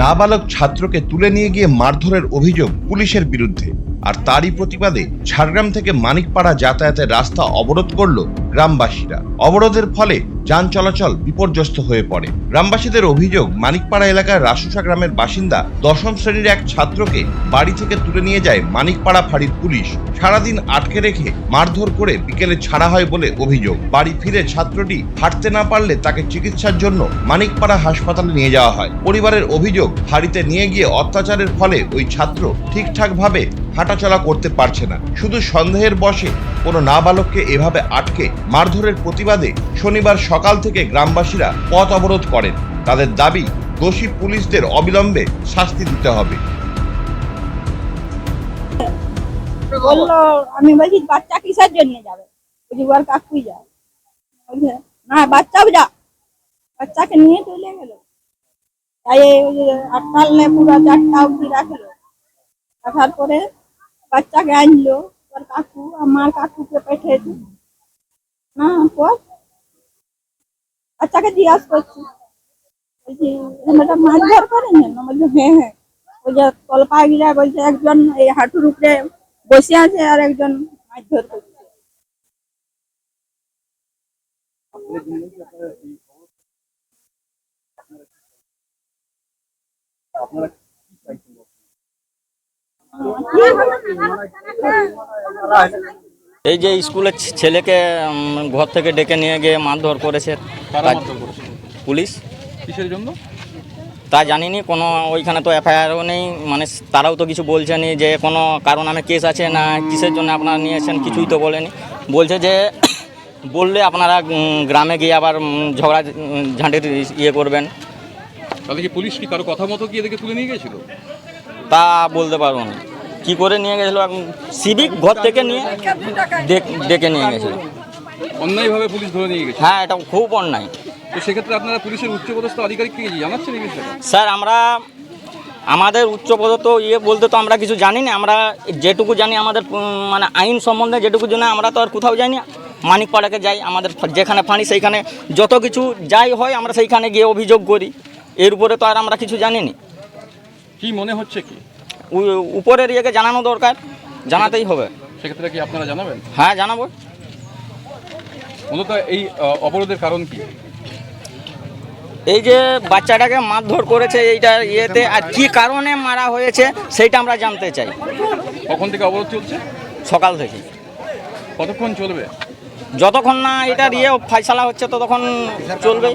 নাবালক ছাত্রকে তুলে নিয়ে গিয়ে মারধরের অভিযোগ পুলিশের বিরুদ্ধে। আর তারই প্রতিবাদে ঝাড়গ্রাম থেকে মানিকপাড়া যাতায়াতের রাস্তা অবরোধ করল গ্রামবাসীরা। অবরোধের ফলে যান চলাচল বিপর্যস্ত হয়ে পড়ে। গ্রামবাসীদের অভিযোগ, মানিকপাড়া এলাকার রাসুসা গ্রামের বাসিন্দা দশম শ্রেণির এক ছাত্রকে বাড়ি থেকে তুলে নিয়ে যায় মানিকপাড়া ফাঁড়ির পুলিশ। সারাদিন আটকে রেখে মারধর করে বিকেলে ছাড়া হয় বলে অভিযোগ। বাড়ি ফিরে ছাত্রটি হাঁটতে না পারলে তাকে চিকিৎসার জন্য মানিকপাড়া হাসপাতালে নিয়ে যাওয়া হয়। পরিবারের অভিযোগ, ফাঁড়িতে নিয়ে গিয়ে অত্যাচারের ফলে ওই ছাত্র ঠিকঠাকভাবে হাঁটাচলা করতে পারছে না। শুধু সন্দেহের বশে কোনো নাবালককে এভাবে আটকে মারধরের প্রতিবাদে শনিবার সকাল থেকে গ্রামবাসীরা পথ অবরোধ করেন। তাদের দাবি, দোষী পুলিশদের অবিলম্বে শাস্তি দিতে হবে। বলল, আমি বলছি, বাচ্চা কিসের জন্য যাবে? বলছি ওর কাকুই বলছে, না, বাচ্চাও যা। বাচ্চাকে নিয়ে চলে গেল। তাই আটটালে পুরো চারটা অব্দি রাখল। রাখার পরে বাচ্চাকে আনলো। ওর কাকু আমার কাকুকে পাঠিয়েছে না পর বাচ্চাকে জিজ্ঞাসা করছি বলছি এটা মারধর করেন না বলছে হ্যাঁ হ্যাঁ ওই যে তলপায় গিলা বলছে একজন এই হাঁটুর উপরে বসে আছে আর একজন মারধর করছে এই যে স্কুলের ছেলেকে ঘর থেকে ডেকে নিয়ে গিয়ে মারধর করেছে পুলিশ। কিসের জন্য? তা জানিনি কোনো ওইখানে তো এফআইআরও নেই মানে তারাও তো কিছু বলছে নি যে কোনো কারণ নামে কেস আছে না কিসের জন্য আপনারা নিয়েছেন কিছুই তো বলেনি। বলছে যে বললে আপনারা গ্রামে গিয়ে আবার ঝগড়া ঝাঁটির ইয়ে করবেন। তাহলে কি পুলিশ কি কারও কথা মতো কি এদেরকে তুলে নিয়ে গেছিল তা বলতে পারব না। কী করে নিয়ে গেছিল? সিভিক ঘর থেকে নিয়ে ডেক- নিয়ে গেছিল। অন্যায়ভাবে পুলিশ ধরে নিয়ে গেছে? হ্যাঁ এটা খুব অন্যায়। তো সেক্ষেত্রে আপনারা পুলিশের উচ্চপদস্থ আধিকারিককে কি জানাচ্ছেন এই বিষয়টা স্যার আমরা আমাদের উচ্চপদত ইয়ে বলতে তো আমরা কিছু জানি না আমরা যেটুকু জানি আমাদের মানে আইন সম্বন্ধে যেটুকু জানি আমরা তো আর কোথাও যাই না মানিকপাড়াকে যাই আমাদের যেখানে ফাঁড়ি সেইখানে যত কিছু যাই হয় আমরা সেইখানে গিয়ে অভিযোগ করি। এর উপরে তো আর আমরা কিছু জানি না কি মনে হচ্ছে কি? উপরের ইয়েকে জানানো দরকার জানাতেই হবে। সেক্ষেত্রে কি আপনারা জানাবেন? হ্যাঁ জানাব। মূলত এই অবরোধের কারণ কি? এই যে বাচ্চাটাকে মারধর করেছে এইটা ইয়েতে আর কি কারণে মারা হয়েছে সেইটা আমরা জানতে চাই। কখন থেকে অবরোধ চলছে? সকাল থেকে কতক্ষণ চলবে? যতক্ষণ না এটার ইয়ে ফাইসালা হচ্ছে ততক্ষণ চলবে।